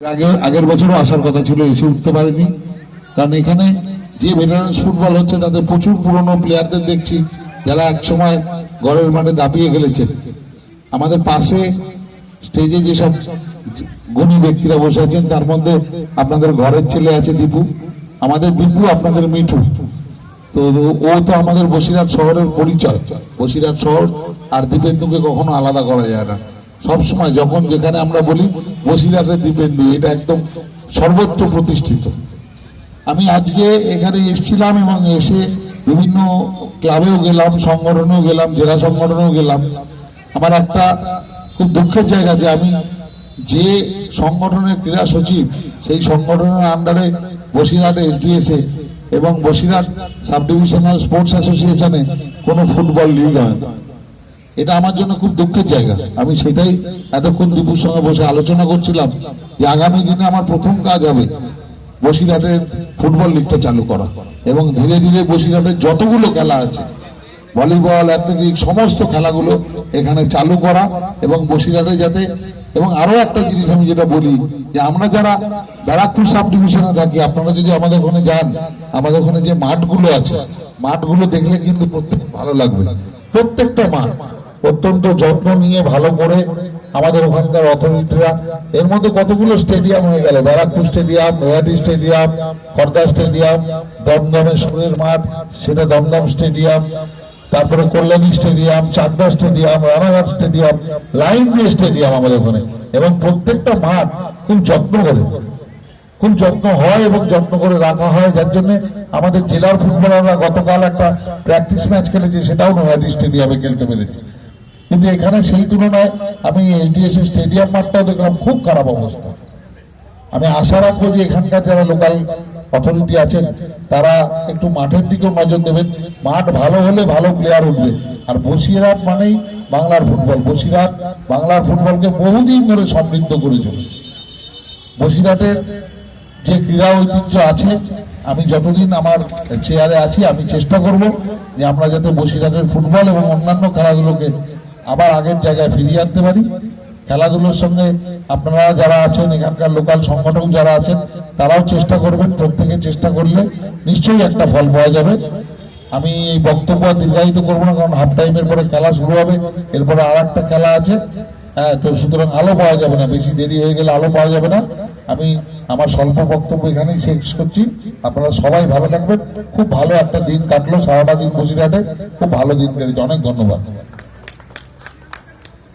আগে আগের বছরও আসার কথা ছিল, এসে উঠতে পারেনি। কারণ এখানে যে ভেটারেন্স ফুটবল হচ্ছে, তাতে প্রচুর পুরনো প্লেয়ারদের দেখছি, যারা একসময় ঘরের মাঠে দাপিয়ে খেলেছেন আমাদের পাশে স্টেজে যেসব গুণী ব্যক্তিরা বসে আছেন, তার মধ্যে আপনাদের ঘরের ছেলে আছে দীপু। আমাদের দীপু, আপনাদের মিঠু। তো ও তো আমাদের বসিরহাট শহরের পরিচয়। বসিরহাট শহর আর দীপেন্দুকে কখনো আলাদা করা যায় না। সব সময় যখন যেখানে আমরা বলি বসিরহাটের দীপেন্দু, এটা একদম সর্বোচ্চ প্রতিষ্ঠিত। আমি আজকে এখানে এসেছিলাম এবং এসে বিভিন্ন ক্লাবেও গেলাম, সংগঠনেও গেলাম, জেলা সংগঠনেও গেলাম। আমার একটা খুব দুঃখের জায়গা যে আমি যে সংগঠনের ক্রীড়া সচিব, সেই সংগঠনের আন্ডারে বসিরহাট এসডিএসএ এবং বসিরহাট সাব ডিভিশনাল স্পোর্টস অ্যাসোসিয়েশনে কোনো ফুটবল লিগ হয় না। এটা আমার জন্য খুব দুঃখের জায়গা। আমি সেটাই এতক্ষণ দীপুর সঙ্গে বসে আলোচনা করছিলাম যে আগামী দিনে আমার প্রথম কাজ হবে বসিরহাটের ফুটবল লিগটা চালু করা এবং ধীরে ধীরে বসিরহাটের যতগুলো খেলা আছে, ভলিবল, অ্যাথলেটিক, সমস্ত খেলাগুলো এখানে চালু করা এবং বসিরহাটে যাতে এবং আরও একটা জিনিস আমি যেটা বলি যে আমরা যারা ব্যারাকপুর সাব ডিভিশনে থাকি, আপনারা যদি আমাদের ওখানে যান, আমাদের ওখানে যে মাঠগুলো আছে, মাঠগুলো দেখলে কিন্তু প্রত্যেক ভালো লাগবে। প্রত্যেকটা মাঠ। অত্যন্ত যত্ন নিয়ে ভালো করে আমাদের ওখানকার অথরিটিরা, এর মধ্যে কতগুলো স্টেডিয়াম হয়ে গেল? Barrackpore stadium নয়াটি stadium Khardah stadium দমদমের সুরের মাঠ, সেটা দমদম স্টেডিয়াম তারপরে Kalyani stadium Chakdah stadium Ranaghat stadium line দিয়ে স্টেডিয়াম আমাদের ওখানে। এবং প্রত্যেকটা মাঠ খুব যত্ন করে। খুব যত্ন হয় এবং যত্ন করে রাখা হয়, যার জন্য আমাদের জেলার ফুটবলাররা গতকাল একটা প্র্যাকটিস ম্যাচ খেলেছে, সেটাও নয়াটি স্টেডিয়ামে খেলতে পেরেছে। কিন্তু এখানে সেই তুলনায় আমি এসডিএস স্টেডিয়াম মাঠটাও দেখলাম খুব খারাপ অবস্থা। আমি আশা রাখব যে এখানকার যারা লোকাল অথরিটি আছেন, তারা একটু মাঠের দিকেও নজর দেবেন। মাঠ ভালো হলে ভালো প্লেয়ার উঠবে। আর বসিরহাট মানেই বাংলার ফুটবল বসিরহাট, বাংলার ফুটবলকে বহুদিন ধরে সমৃদ্ধ করে চলেছে। বসিরহাটের যে ক্রীড়া ঐতিহ্য আছে, আমি যতদিন আমার চেয়ারে আছি, আমি চেষ্টা করব যে আমরা যাতে বসিরহাটের ফুটবল এবং অন্যান্য খেলাগুলোকে আবার আগের জায়গায় ফিরিয়ে আনতে পারি। খেলাধুলোর সঙ্গে আপনারা যারা আছেন, এখানকার লোকাল সংগঠক যারা আছেন, তারাও চেষ্টা করবেন, প্রত্যেকে চেষ্টা করলে নিশ্চয়ই একটা ফল পাওয়া যাবে। আমি এই বক্তব্য দীর্ঘায়িত করব না, কারণ হাফ টাইমের পরে খেলা শুরু হবে, এরপরে আর একটা খেলা আছে। হ্যাঁ তো সুতরাং আলো পাওয়া যাবে না, বেশি দেরি হয়ে গেলে আলো পাওয়া যাবে না। আমি আমার স্বল্প বক্তব্য এখানেই শেষ করছি। আপনারা সবাই ভালো থাকবেন। খুব ভালো একটা দিন কাটলো, সারাটা দিন বসিরহাটে খুব ভালো দিন কেটেছে। অনেক ধন্যবাদ।